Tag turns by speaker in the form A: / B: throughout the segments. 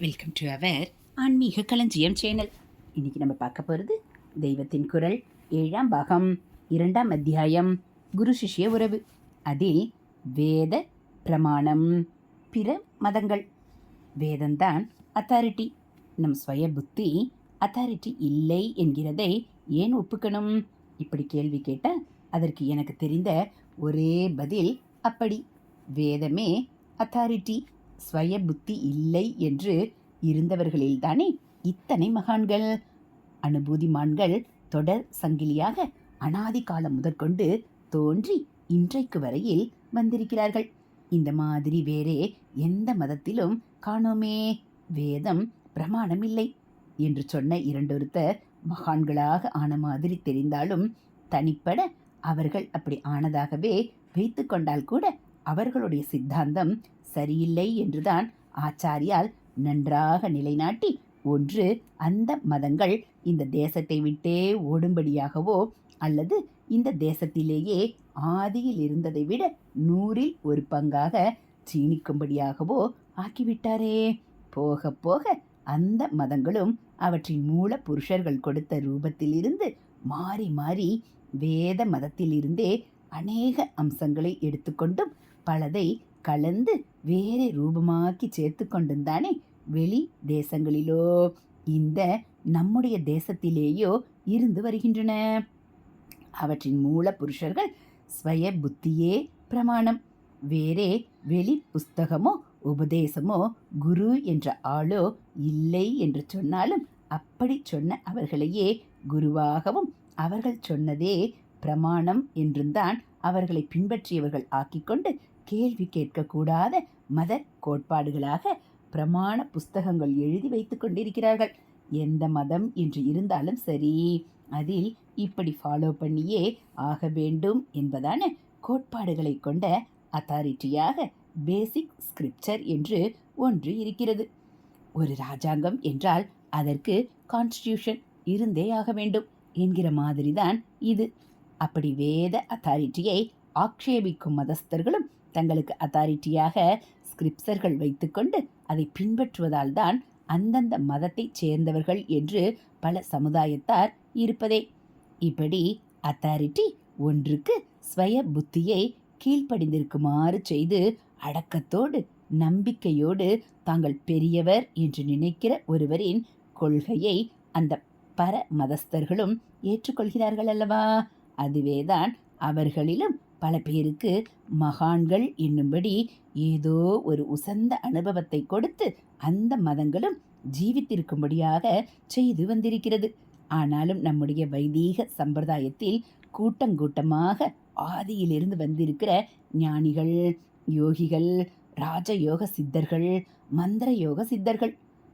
A: Welcome to our ஆன்மீக களஞ்சியம் channel இன்னைக்கு நம்ம பார்க்க போகிறது தெய்வத்தின் குரல் ஏழாம் பாகம் இரண்டாம் அத்தியாயம் குரு சிஷ்ய உறவு. அதில் வேத பிரமாணம் பிற மதங்கள். வேதம்தான் அத்தாரிட்டி நம் சுய புத்தி அத்தாரிட்டி இல்லை என்கிறதை ஏன் ஒப்புக்கணும்? இப்படி கேள்வி கேட்டால் அதற்கு எனக்கு தெரிந்த ஒரே பதில் அப்படி. வேதமே அத்தாரிட்டி ஸ்வய புத்தி இல்லை என்று இருந்தவர்களில்தானே இத்தனை மகான்கள்? அனுபூதிமான்கள் தொடர் சங்கிலியாக அனாதி காலம் முதற்கொண்டு தோன்றி இன்றைக்கு வரையில் வந்திருக்கிறார்கள். இந்த மாதிரி வேறே எந்த மதத்திலும் காணோமே. வேதம் பிரமாணம் இல்லை என்று சொன்ன இரண்டொருத்தர் மகான்களாக ஆன மாதிரி தெரிந்தாலும் தனிப்பட அவர்கள் அப்படி ஆனதாகவே வைத்து கொண்டால் கூட அவர்களுடைய சித்தாந்தம் சரியில்லை என்றுதான் ஆச்சாரியால் நன்றாக நிலைநாட்டி ஒன்று அந்த மதங்கள் இந்த தேசத்தை விட்டே ஓடும்படியாகவோ அல்லது இந்த தேசத்திலேயே ஆதியில் இருந்ததை விட நூறில் ஒரு பங்காக சீணிக்கும்படியாகவோ ஆக்கிவிட்டாரே. போக போக அந்த மதங்களும் அவற்றின் மூல புருஷர்கள் கொடுத்த ரூபத்திலிருந்து மாறி மாறி வேத மதத்திலிருந்தே அநேக அம்சங்களை எடுத்துக்கொண்டும் பலதை கலந்து வேறே ரூபமாக்கி சேர்த்து கொண்டும் தானே வெளி தேசங்களிலோ? இந்த நம்முடைய தேசத்திலேயோ இருந்து வருகின்றன. அவற்றின் மூல புருஷர்கள் ஸ்வய புத்தியே பிரமாணம். வேறே வெளி புஸ்தகமோ உபதேசமோ குரு என்ற ஆளோ இல்லை என்று சொன்னாலும் அப்படி சொன்ன அவர்களையே குருவாகவும் அவர்கள் சொன்னதே பிரமாணம் என்றும்தான் அவர்களை பின்பற்றியவர்கள் ஆக்கிக்கொண்டு கேள்வி கேட்கக்கூடாத மத கோட்பாடுகளாக பிரமாண புஸ்தகங்கள் எழுதி வைத்து கொண்டிருக்கிறார்கள். எந்த மதம் என்று இருந்தாலும் சரி அதில் இப்படி ஃபாலோ பண்ணியே ஆக வேண்டும் என்பதான கோட்பாடுகளை கொண்ட அத்தாரிட்டியாக பேசிக் ஸ்கிரிப்சர் என்று ஒன்று இருக்கிறது. ஒரு ராஜாங்கம் என்றால் அதற்கு கான்ஸ்டியூஷன் இருந்தே ஆக வேண்டும் என்கிற மாதிரிதான் இது. அப்படி வேத அத்தாரிட்டியை ஆக்ஷேபிக்கும் மதஸ்தர்களும் தங்களுக்கு அத்தாரிட்டியாக ஸ்கிரிப்சர்கள் வைத்துக்கொண்டு அதை பின்பற்றுவதால் தான் அந்தந்த மதத்தைச் சேர்ந்தவர்கள் என்று பல சமுதாயத்தார் இருப்பதே. இப்படி அத்தாரிட்டி ஒன்றுக்கு ஸ்வய புத்தியை கீழ்ப்படிந்திருக்குமாறு செய்து அடக்கத்தோடு நம்பிக்கையோடு தாங்கள் பெரியவர் என்று நினைக்கிற ஒருவரின் கொள்கையை அந்த பர மதஸ்தர்களும் ஏற்றுக்கொள்கிறார்கள் அல்லவா அதுவேதான் அவர்களிலும் பல பேருக்கு மகான்கள் என்னும்படி ஏதோ ஒரு உசந்த அனுபவத்தை கொடுத்து அந்த மதங்களும் ஜீவித்திருக்கும்படியாக செய்து வந்திருக்கிறது. ஆனாலும் நம்முடைய வைதீக சம்பிரதாயத்தில் கூட்டங்கூட்டமாக ஆதியிலிருந்து வந்திருக்கிற ஞானிகள் யோகிகள் ராஜயோக சித்தர்கள் மந்திர யோக சித்தர்கள்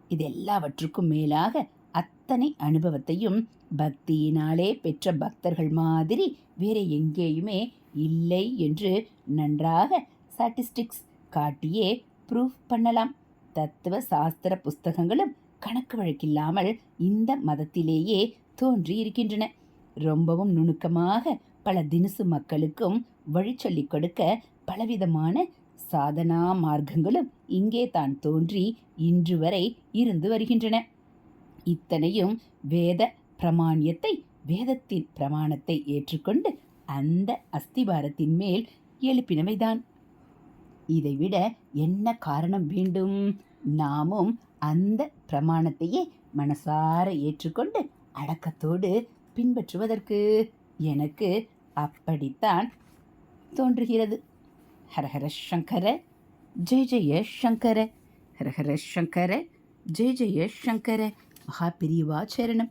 A: இது எல்லாவற்றுக்கும் மேலாக அத்தனை அனுபவத்தையும் பக்தியினாலே பெற்ற பக்தர்கள் மாதிரி வேற எங்கேயுமே இல்லை என்று நன்றாக ஸ்டாட்டிஸ்டிக்ஸ் காட்டியே ப்ரூஃப் பண்ணலாம். தத்துவ சாஸ்திர புஸ்தகங்களும் கணக்கு வழக்கில்லாமல் இந்த மதத்திலேயே தோன்றி இருக்கின்றன ரொம்பவும் நுணுக்கமாக பல தினசு மக்களுக்கும் வழி சொல்லிக் கொடுக்க பலவிதமான சாதனா மார்க்கங்களும் இங்கே தான் தோன்றி இன்று வரை இருந்து வருகின்றன. இத்தனையும் வேத பிரமாணியத்தை வேதத்தின் பிரமாணத்தை ஏற்றுக்கொண்டு அந்த அஸ்திபாரத்தின் மேல் எழுப்பினவைதான். இதைவிட என்ன காரணம் வேண்டும்? நாமும் அந்த பிரமாணத்தையே மனசார ஏற்றுக்கொண்டு அடக்கத்தோடு பின்பற்றுவதற்கு எனக்கு அப்படித்தான் தோன்றுகிறது. ஹரஹர சங்கர ஜெய ஜெய சங்கர ஹரஹர சங்கர ஜெய ஜெய சங்கர மகா பிரிவா சரணம்.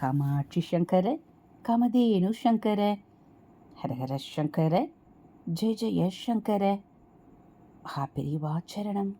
A: காமாட்சி சங்கர கமதேனு சங்கர. ஹரஹர சங்கர ஜெய ஜெய சங்கர. மகா பெரியவா சரணம்.